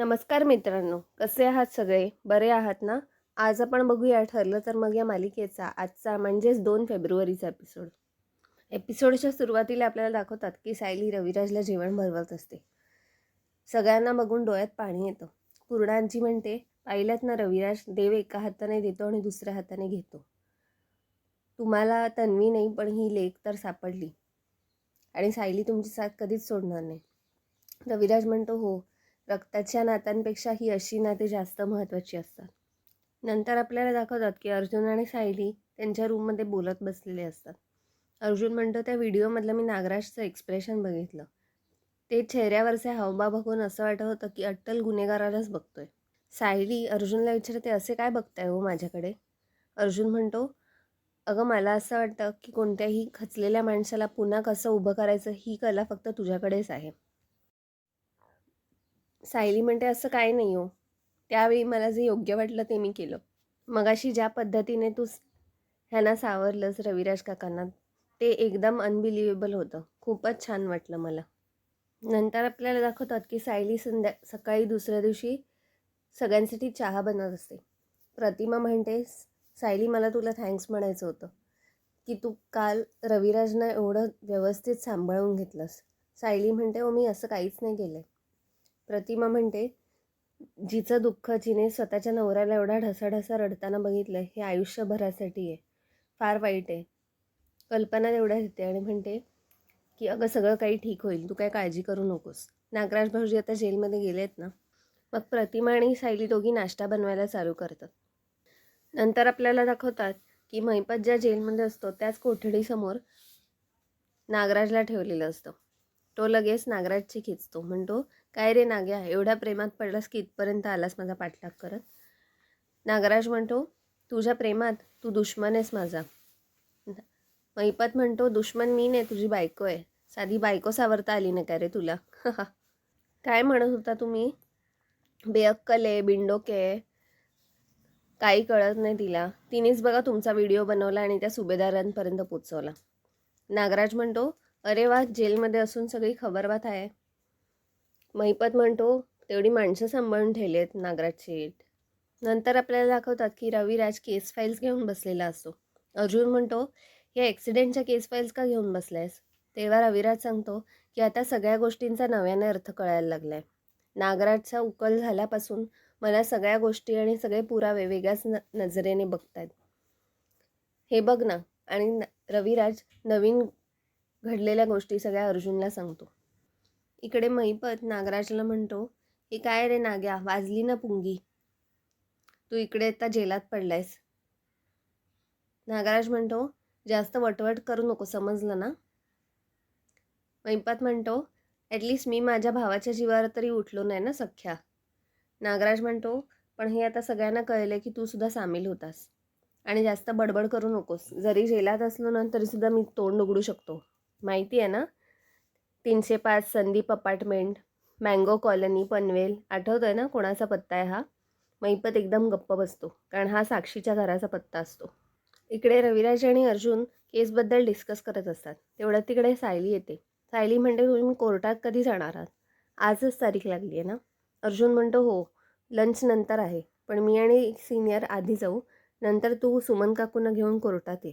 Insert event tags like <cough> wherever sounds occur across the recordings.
नमस्कार मित्रांनो कसे आहात सगळे? बरे आहात ना? आज आपण बघूया ठरलं तर मग या मालिकेचा आजचा म्हणजेच दोन फेब्रुवारीचा एपिसोड एपिसोडच्या सुरुवातीला आपल्याला दाखवतात की सायली रविराजला जेवण भरवत असते. सगळ्यांना बघून डोळ्यात पाणी येतं. पूर्णांची म्हणते पाहिल्यात ना रविराज देव एका हाताने देतो आणि दुसऱ्या हाताने घेतो. तुम्हाला तन्वी नाही पण ही लेख तर सापडली. आणि सायली तुमची साथ कधीच सोडणार नाही. रविराज म्हणतो हो रक्ताच्या नात्यांपेक्षा ही अशी नाते जास्त महत्त्वाची असतात. नंतर आपल्याला दाखवतात की अर्जुन आणि सायली त्यांच्या रूममध्ये बोलत बसलेले असतात. अर्जुन म्हणतो त्या व्हिडिओमधलं मी नागराजचं एक्सप्रेशन बघितलं. ते चेहऱ्यावरचे हावभाव बघून असं वाटत होतं की अट्टल गुन्हेगारालाच बघतोय. सायली अर्जुनला विचारते असे काय बघताय हो माझ्याकडे? अर्जुन म्हणतो अगं मला असं वाटतं की कोणत्याही खचलेल्या माणसाला पुन्हा कसं उभं करायचं ही कला फक्त तुझ्याकडेच आहे. सायली म्हणते असं काय नाही हो. त्यावेळी मला जे योग्य वाटलं ते मी केलं. मगाशी ज्या पद्धतीने तू ह्यांना सावरलंस रविराज काकांना ते एकदम अनबिलिव्हेबल होतं. खूपच छान वाटलं मला. नंतर आपल्याला दाखवतात की सायली संध्या सकाळी दुसऱ्या दिवशी सगळ्यांसाठी चहा बनवत असते. प्रतिमा म्हणते सायली मला तुला थँक्स म्हणायचं होतं. की तू काल रविराजना एवढं व्यवस्थित सांभाळून घेतलंस. सायली म्हणते हो मी असं काहीच नाही केलं आहे प्रतिमा म्हणते जिचं दुःख जिने स्वतःच्या नवऱ्याला एवढा ढसाढसा रडताना बघितलं हे आयुष्यभरासाठी आहे. फार वाईट आहे. कल्पना तेवढ्या येते आणि म्हणते की अगं सगळं काही ठीक होईल. तू काय काळजी करू नकोस. नागराज भाऊजी आता जेलमध्ये गेलेत ना? मग प्रतिमा आणि सायली दोघी नाश्ता बनवायला चालू करतात. नंतर आपल्याला दाखवतात की महिपत ज्या जेलमध्ये असतो त्याच कोठडीसमोर नागराजला ठेवलेलं असतं. तो लगेच नागराजची खिचतो. म्हणतो काय रे नाग्या एवढ्या प्रेमात पडलास की इथपर्यंत आलास माझा पाठलाग करत? नागराज म्हणतो तुझ्या प्रेमात तू दुश्मन आहेस माझा. महिपत म्हणतो दुश्मन मी नाही तुझी बायको आहे. साधी बायको सावरता आली नाही का रे तुला? <laughs> काय म्हणत होता तुम्ही? बेअक्कल आहे बिंडोके आहे. काही कळत नाही तिला. तिनेच बघा तुमचा व्हिडिओ बनवला आणि त्या सुभेदारांपर्यंत पोचवला. नागराज म्हणतो अरे वा जेलमध्ये असून सगळी खबरबात आहे. महिपत म्हणतो तेवढी माणसं सांभाळून ठेवलेत आहेत नागराजची नंतर आपल्याला दाखवतात की रविराज केस फाईल्स घेऊन बसलेला असतो. अर्जुन म्हणतो या ॲक्सिडेंटच्या केस फाईल्स का घेऊन बसलायस? तेव्हा रविराज सांगतो की आता सगळ्या गोष्टींचा नव्याने अर्थ कळायला लागला आहे नागराजचा उकल झाल्यापासून मला सगळ्या गोष्टी आणि सगळे पुरावे वेगळ्याच न नजरेने बघतायत. हे बघ ना आणि न- रविराज नवीन घडलेल्या गोष्टी सगळ्या अर्जुनला सांगतो. इकडे महिपत नागराजला म्हणतो हे काय रे नाग्या वाजली ना पुंगी. तू इकडे आता जेलात पडलायस. नागराज म्हणतो जास्त वटवट करू नको समजलं ना? महिपत म्हणतो ॲटलिस्ट मी माझ्या भावाच्या जीवावर तरी उठलो नाही ना सख्या. नागराज म्हणतो पण हे आता सगळ्यांना कळले की तू सुद्धा सामील होतास. आणि जास्त बडबड करू नकोस. जरी जेलात असलो ना तरीसुद्धा मी तोंड उघडू शकतो. माहिती आहे ना? तीनशे पाच Sandeep apartment mango colony Panvel. आठवतं आहे ना कोणाचा पत्ता आहे हा? मैपत एकदम गप्प बसतो कारण हा साक्षीच्या घराचा पत्ता असतो. इकडे रविराज आणि अर्जुन केसबद्दल डिस्कस करत असतात. तेवढ्यात तिकडे सायली येते. सायली म्हणते तुम्ही कोर्टात कधी जाणार आहात? आजच तारीख लागली आहे ना? अर्जुन म्हणतो हो लंच नंतर आहे. पण मी आणि सिनियर आधी जाऊ. नंतर तू सुमन काकूंना घेऊन कोर्टात ये.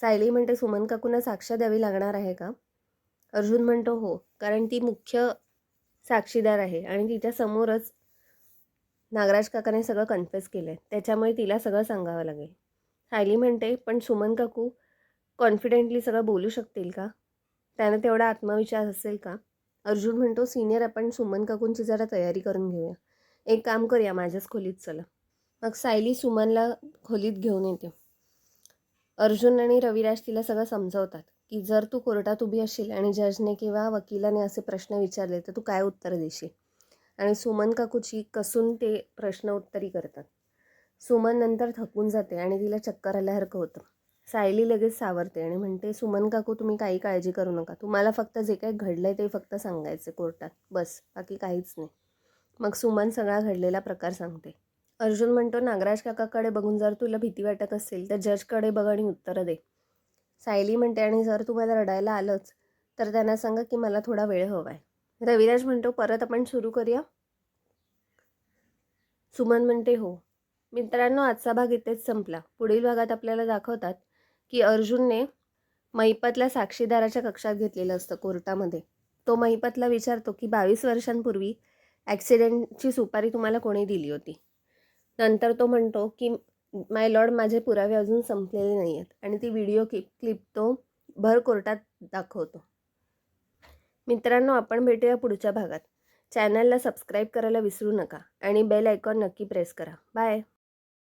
सायली म्हणते सुमन काकूंना साक्ष द्यावी लागणार आहे का? अर्जुन म्हणतो हो. कारण ती मुख्य साक्षीदार आहे आणि तिच्या समोरच नागराज काकाने सगळं कन्फेस केलं आहे त्याच्यामुळे तिला सगळं सांगावं लागेल. सायली म्हणते पण सुमन काकू कॉन्फिडेंटली सगळं बोलू शकतील का? त्यानं तेवढा आत्मविश्वास असेल का? अर्जुन म्हणतो सिनियर आपण सुमन काकूंची जरा तयारी करून घेऊया. एक काम करूया माझ्याच खोलीत चला. मग सायली सुमनला खोलीत घेऊन येते. अर्जुन आणि रविराज तिला सगळं समजवतात. की जर तू कोर्टात उभी असशील आणि जजने किंवा वकिलाने असे प्रश्न विचारले तर तू काय उत्तर देशील? आणि सुमन काकूची कसून ते प्रश्न उत्तरी करतात. सुमन नंतर थकून जाते आणि तिला चक्कर आल्यासारखं होतं. सायली लगेच सावरते आणि म्हणते सुमन काकू तुम्ही काही काळजी करू नका. तुम्हाला फक्त जे काही आहे ते फक्त सांगायचं कोर्टात. बस बाकी काहीच नाही. मग सुमन सगळा घडलेला प्रकार सांगते. अर्जुन म्हणतो नागराज काकाकडे बघून जर तुला भीती वाटत असेल तर जजकडे बघ आणि उत्तरं दे. सायली म्हणते आणि जर तुम्हाला रडायला आलंच तर त्यांना सांगा की मला थोडा वेळ हवा आहे रविराज म्हणतो परत आपण सुरू करूया? सुमन म्हणते हो. मित्रांनो आजचा भाग इथेच संपला. पुढील भागात आपल्याला दाखवतात की अर्जुनने महिपतला साक्षीदाराच्या कक्षात घेतलेलं असतं कोर्टामध्ये. तो महिपतला विचारतो की बावीस वर्षांपूर्वी ॲक्सिडेंटची सुपारी तुम्हाला कोणी दिली होती? नंतर तो म्हणतो की माय लॉर्ड माझे पुरावे अजून संपलेले नाही आहेत आणि ती व्हिडिओ क्लिप क्लिप तो भर कोर्टात दाखवतो. मित्रांनो आपण भेटूया पुढच्या भागात. चॅनलला सबस्क्राईब करायला विसरू नका आणि बेल आयकॉन नक्की प्रेस करा. बाय.